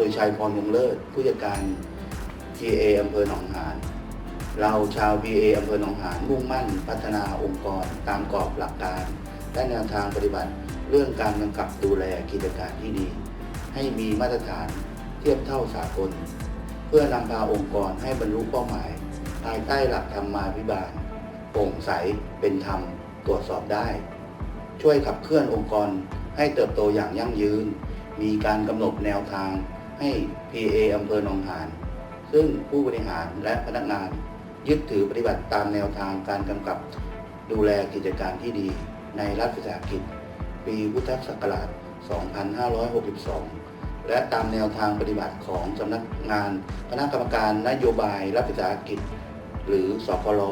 นายชัยพรวงเลิศผู้จัดการ PA อำเภอหนองหานเราชาว PA อำเภอหนองหานมุ่งมั่นพัฒนาองค์กรตามกรอบหลักการและแนวทางปฏิบัติเรื่องการกำกับดูแลกิจการที่ดี ให้มีมาตรฐานเทียบเท่าสากล เพื่อนำพาองค์กรให้บรรลุเป้าหมาย ภายใต้หลักธรรมาภิบาลโปร่งใสเป็นธรรม ตรวจสอบได้ ช่วยขับเคลื่อนองค์กรให้เติบโตอย่างยั่งยืน มีการกำหนดแนวทาง ให้ PA อำเภอหนองหาน ซึ่งผู้บริหารและพนักงานยึดถือปฏิบัติตามแนวทางการกำกับดูแลกิจการที่ดีในรัฐวิสาหกิจ ปีพุทธศักราช 2562 และตามแนวทางปฏิบัติของสำนักงานคณะกรรมการนโยบายรัฐวิสาหกิจ หรือสกล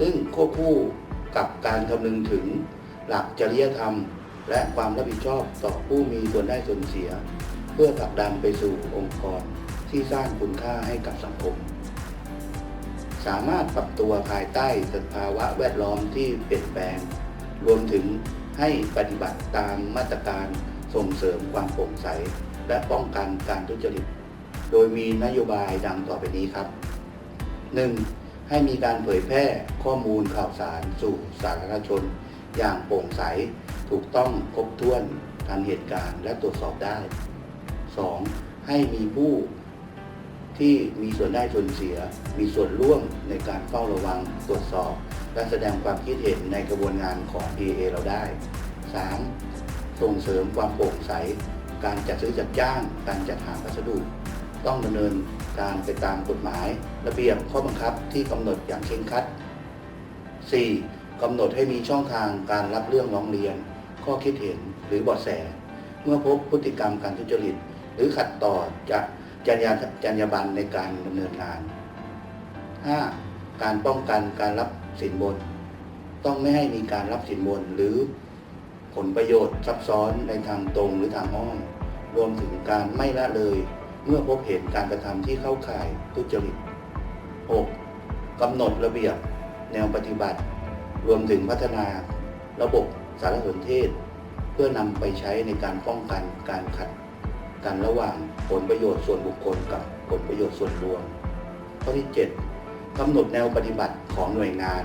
ซึ่งควบคู่กับการคำนึงถึงหลักจริยธรรม และความรับผิดชอบต่อผู้มีส่วนได้ส่วนเสีย เพื่อผลักดันไปสู่องค์กรที่สร้างคุณค่าให้กับสังคม สามารถปรับตัวภายใต้สภาวะแวดล้อมที่เปลี่ยนแปลง รวมถึงให้ปฏิบัติตามมาตรการส่งเสริมความโปร่งใส และป้องกันการทุจริต โดยมีนโยบายดังต่อไปนี้ครับ 1. ให้มีการเผยแพร่ข้อมูลข่าวสารสู่สาธารณชน อย่างโปร่งใส ถูกต้องครบถ้วนทันเหตุการณ์และตรวจสอบได้ 2. ให้มีผู้ที่มีส่วนได้ส่วนเสีย มีส่วนร่วมในการเฝ้าระวังตรวจสอบ และแสดงความคิดเห็นในกระบวนงานของ PA เราได้ 3. ส่งเสริมความโปร่งใส การจัดซื้อจัดจ้าง การจัดหาพัสดุ ต้องดำเนินการไปตามกฎหมาย ระเบียบข้อบังคับที่กำหนดอย่างเคร่งครัด 4. กำหนดให้มีช่องทางการรับเรื่องร้องเรียน ข้อคิดเห็นหรือเบาะแส เมื่อพบพฤติกรรมการทุจริต หรือขัดต่อจะจรรยาจรรยาบรรณในการดำเนินงาน 5. การป้องกันการรับสินบน ต้องไม่ให้มีการรับสินบน หรือผลประโยชน์ซับซ้อนในทางตรงหรือทางอ้อมรวมถึงการไม่ละเลย เมื่อพบเห็นการกระทำที่เข้าข่ายทุจริต 6. กำหนดระเบียบแนวปฏิบัติ รวมถึงพัฒนา ระบบสารสนเทศ เพื่อนำไปใช้ในการป้องกันการขัด กันระหว่างผลประโยชน์ส่วนบุคคลกับผลประโยชน์ส่วนรวม ข้อที่ 7กำหนดแนวปฏิบัติของหน่วยงาน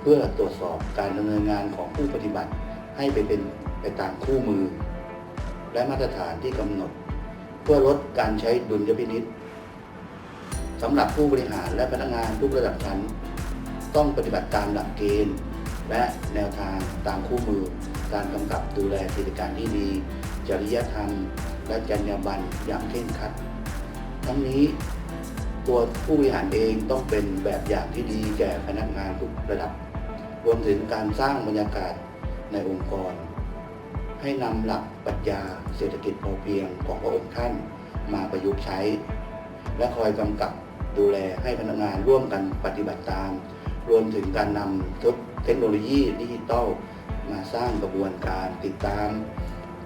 เพื่อตรวจสอบการดำเนินงานของผู้ปฏิบัติให้ไปเป็นไปตามคู่มือ และมาตรฐานที่กำหนด เพื่อลดการใช้ดุลยพินิษสำหรับผู้บริหารและพนักงานทุกระดับชั้น ต้องปฏิบัติตามหลักเกณฑ์ และแนวทางตามคู่มือ การกำกับดูแลกิจการที่ดี จริยธรรม และจรรยาบรรณอย่างเคร่งครัด ทั้งนี้ตัวผู้บริหารเองต้องเป็นแบบอย่างที่ดีแก่พนักงานทุกระดับ รวมถึงการสร้างบรรยากาศในองค์กร ให้นำหลักปรัชญาเศรษฐกิจพอเพียงของพระองค์ท่านมาประยุกต์ใช้ และคอยกำกับดูแลให้พนักงานร่วมกันปฏิบัติตาม รวมถึงการนำเทคโนโลยีดิจิทัลมาสร้างกระบวนการติดตาม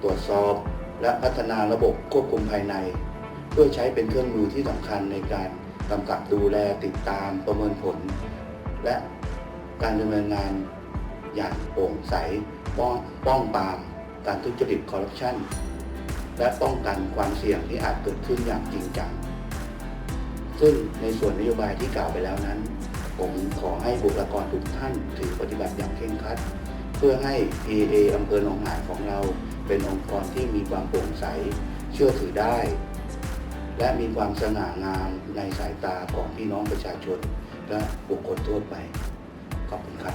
ตรวจสอบ และพัฒนาระบบควบคุมภายใน เพื่อใช้เป็นเครื่องมือที่สำคัญในการกำกับดูแลติดตามประเมินผล และการดำเนินงานอย่างโปร่งใสป้องป้องปรามการทุจริตคอร์รัปชันและป้องกันความเสี่ยงที่อาจเกิดขึ้นอย่างจริงจัง ซึ่งในส่วนนโยบายที่กล่าวไปแล้วนั้น ผมขอให้บุคลากรทุกท่านถือปฏิบัติอย่างเคร่งครัด เพื่อให้ PA อำเภอหนองหานของเรา เป็นองค์กรที่มีความโปร่งใสเชื่อถือได้ และมีความสง่างามในสายตาของพี่น้องประชาชน และบุคคลทั่วไป ขอบคุณครับ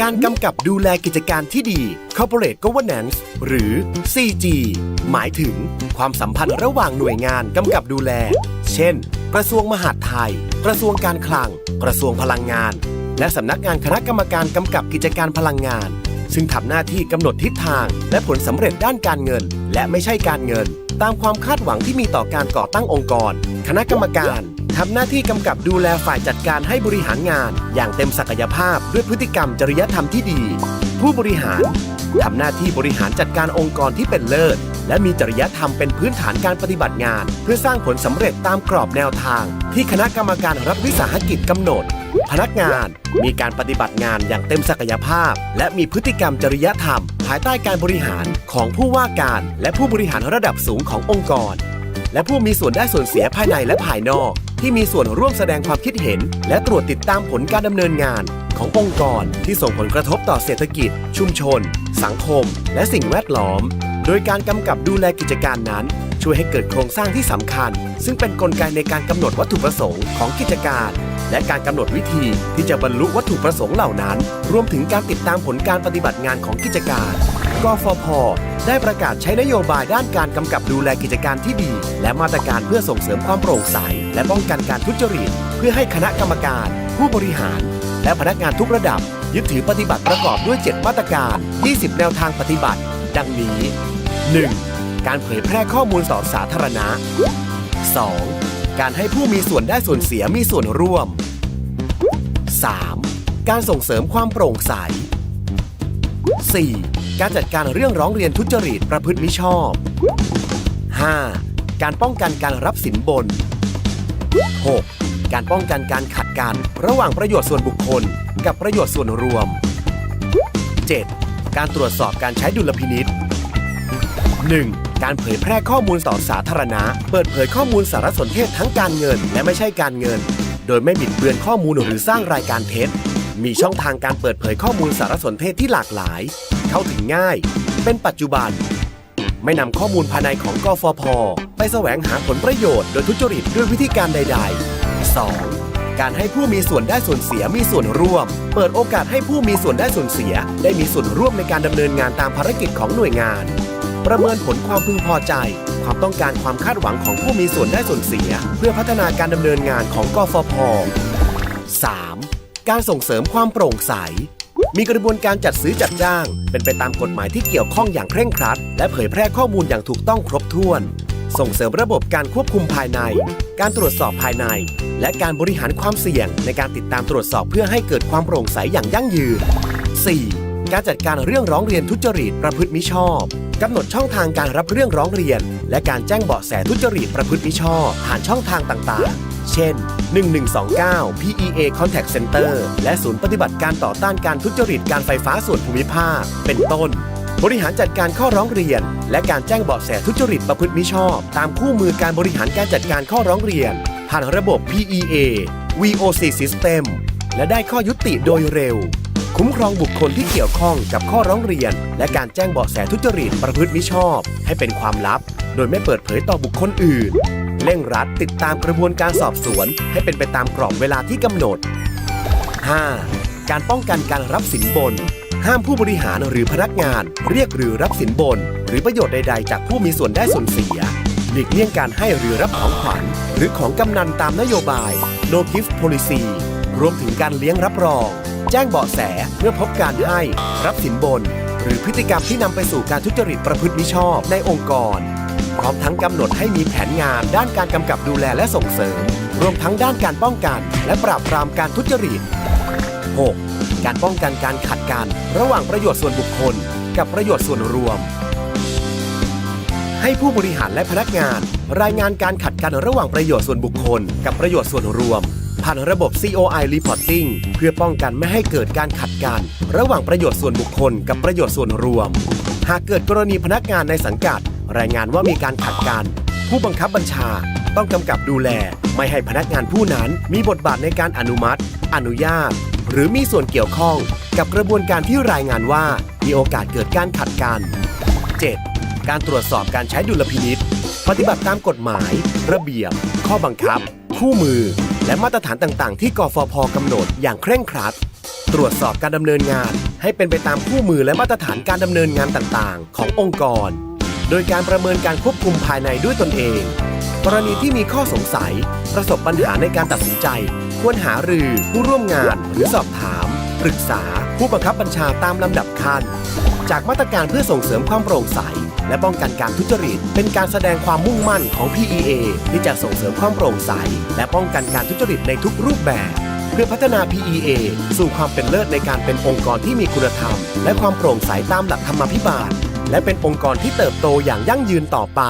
การกำกับดูแลกิจการที่ดี Corporate Governance หรือ CG หมายถึงความสัมพันธ์ระหว่างหน่วยงานกำกับดูแล เช่น กระทรวงมหาดไทย กระทรวงการคลัง กระทรวงพลังงาน และสำนักงานคณะกรรมการกำกับกิจการพลังงาน ซึ่งทำหน้าที่กำหนดทิศทาง และผลสำเร็จด้านการเงิน และไม่ใช่การเงิน ตามความคาดหวังที่มีต่อการก่อตั้งองค์กร คณะกรรมการทำหน้าที่กำกับดูแลฝ่ายจัดการให้บริหารงาน อย่างเต็มศักยภาพด้วยพฤติกรรมจริยธรรมที่ดี ผู้บริหารทำหน้าที่บริหารจัดการองค์กรที่เป็นเลิศ และมีจริยธรรมเป็นพื้นฐานการปฏิบัติงาน เพื่อสร้างผลสำเร็จตามกรอบแนวทาง ที่คณะกรรมการรัฐวิสาหกิจกำหนดพนักงานมีการปฏิบัติงานอย่างเต็มศักยภาพ และมีพฤติกรรมจริยธรรม ภายใต้การบริหารของผู้ว่าการและผู้บริหารระดับสูงขององค์กร และผู้มีส่วนได้ส่วนเสียภายในและภายนอก ที่มีส่วนร่วมแสดงความคิดเห็น และตรวจติดตามผลการดำเนินงาน ขององค์กรที่ส่งผลกระทบต่อเศรษฐกิจ ชุมชน สังคม และสิ่งแวดล้อม โดยการกำกับดูแลกิจการนั้นช่วยให้เกิดโครงสร้างที่สำคัญ ซึ่งเป็นนกลไกในการกำหนดวัตถุประสงค์ของกิจการ และการกำหนดวิธีที่จะบรรลุวัตถุประสงค์เหล่านั้น รวมถึงการติดตามผลการปฏิบัติงานของกิจการ กฟผ ได้ประกาศใช้นโยบายด้านการกำกับดูแลกิจการที่ดี และมาตรการเพื่อส่งเสริมความโปร่งใส และป้องกันการทุจริต เพื่อให้คณะกรรมการ ผู้บริหาร และพนักงานทุกระดับ ยึดถือปฏิบัติประกอบด้วย 7 มาตรการ 20 แนวทางปฏิบัติ ดังนี้ 1. การเผยแพร่ข้อมูลต่อสาธารณะ 2. การให้ผู้มีส่วนได้ส่วนเสียมีส่วนร่วม 3. การส่งเสริมความโปร่งใส 4. การจัดการเรื่องร้องเรียนทุจริตประพฤติมิชอบ 5. การป้องกันการรับสินบน 6. การป้องกันการขัดกันระหว่างประโยชน์ส่วนบุคคล กับประโยชน์ส่วนรวม 7. การตรวจสอบการใช้ดุลพินิษ 1. การเผยแพร่ข้อมูลต่อสาธารณะ เปิดเผยข้อมูลสารสนเทศทั้งการเงิน และไม่ใช่การเงิน โดยไม่บิดเบือนข้อมูลหรือสร้างรายการเท็จ มีช่องทางการเปิดเผยข้อมูลสารสนเทศที่หลากหลาย เข้าถึงง่าย เป็นปัจจุบัน ไม่นำข้อมูลภายในของกฟผ ไปแสวงหาผลประโยชน์โดยทุจริตด้วยวิธีการใด ๆ 2. การให้ผู้มีส่วนได้ส่วนเสียมีส่วนร่วม เปิดโอกาสให้ผู้มีส่วนได้ส่วนเสีย ได้มีส่วนร่วมในการดำเนินงานตามภารกิจของหน่วยงาน ประเมินผลความพึงพอใจ ความต้องการความคาดหวังของผู้มีส่วนได้ส่วนเสีย เพื่อพัฒนาการดำเนินงานของกฟผ 3. การส่งเสริมความโปร่งใส มีกระบวนการจัดซื้อจัดจ้าง เป็นไปตามกฎหมายที่เกี่ยวข้องอย่างเคร่งครัด และเผยแพร่ข้อมูลอย่างถูกต้องครบถ้วน ส่งเสริมระบบการควบคุมภายใน การตรวจสอบภายใน และการบริหารความเสี่ยงในการติดตามตรวจสอบเพื่อให้เกิดความโปร่งใสอย่างยั่งยืน 4. การจัดการเรื่องร้องเรียนทุจริตประพฤติมิชอบกำหนดช่องทางการรับเรื่องร้องเรียน และการแจ้งเบาะแสทุจริตประพฤติมิชอบผ่านช่องทางต่างๆ เช่น 1129 PEA Contact Center และศูนย์ปฏิบัติการต่อต้านการทุจริตการไฟฟ้าส่วนภูมิภาค เป็นต้น บริหารจัดการข้อร้องเรียน และการแจ้งเบาะแสทุจริตประพฤติมิชอบ ตามคู่มือการบริหารการจัดการข้อร้องเรียน ผ่านระบบ PEA VOC System และได้ข้อยุติโดยเร็ว คุ้มครองบุคคลที่เกี่ยวข้องกับข้อร้องเรียน และการแจ้งเบาะแสทุจริตประพฤติมิชอบ ให้เป็นความลับ โดยไม่เปิดเผยต่อบุคคลอื่น เร่งรัดติดตามกระบวนการสอบสวน ให้เป็นไปตามกรอบเวลาที่กำหนด 5. การป้องกันการรับสินบน ห้ามผู้บริหารหรือพนักงาน เรียกหรือรับสินบน หรือประโยชน์ใด ๆ จากผู้มีส่วนได้ส่วนเสียหลีกเลี่ยงการให้หรือรับของขวัญหรือของกำนันตามนโยบาย No Gift Policy รวมถึงการเลี้ยงรับรอง แจ้งเบาะแสเมื่อพบการให้ รับสินบน หรือพฤติกรรมที่นำไปสู่การทุจริตประพฤติมิชอบในองค์กร พร้อมทั้งกำหนดให้มีแผนงานด้านการกำกับดูแลและส่งเสริม รวมทั้งด้านการป้องกัน และปราบปรามการทุจริต 6. การป้องกันการขัดกัน ระหว่างประโยชน์ส่วนบุคคล กับประโยชน์ส่วนรวม ให้ผู้บริหารและพนักงาน รายงานการขัดกันระหว่างประโยชน์ส่วนบุคคล กับประโยชน์ส่วนรวม ผ่านระบบ COI Reporting เพื่อป้องกันไม่ให้เกิดการขัดกัน ระหว่างประโยชน์ส่วนบุคคลกับประโยชน์ส่วนรวม หากเกิดกรณีพนักงานในสังกัด รายงานว่ามีการขัดกัน ผู้บังคับบัญชาต้องกำกับดูแล ไม่ให้พนักงานผู้นั้นมีบทบาทในการอนุมัติ อนุญาต หรือมีส่วนเกี่ยวข้องกับกระบวนการที่รายงานว่ามีโอกาสเกิดการขัดกัน 7. การตรวจสอบการใช้ดุลพินิษปฏิบัติตามกฎหมาย ระเบียบ ข้อบังคับ คู่มือ และมาตรฐานต่างๆ ที่กฟพกำหนดอย่างเคร่งครัด ตรวจสอบการดำเนินงาน ให้เป็นไปตามคู่มือและมาตรฐานการดำเนินงานต่างๆ ขององค์กร โดยการประเมินการควบคุมภายในด้วยตนเอง กรณีที่มีข้อสงสัย ประสบปัญหาในการตัดสินใจ ควรหารือผู้ร่วมงานหรือสอบถาม ปรึกษา ผู้บังคับบัญชาตามลำดับขั้น จากมาตรการเพื่อส่งเสริมความโปร่งใส และป้องกันการทุจริต เป็นการแสดงความมุ่งมั่นของ PEA ที่จะส่งเสริมความโปร่งใส และป้องกันการทุจริตในทุกรูปแบบ เพื่อพัฒนา PEA สู่ความเป็นเลิศในการเป็นองค์กรที่มีคุณธรรม และความโปร่งใสตามหลักธรรมาภิบาล และเป็นองค์กรที่เติบโตอย่างยั่งยืนต่อไป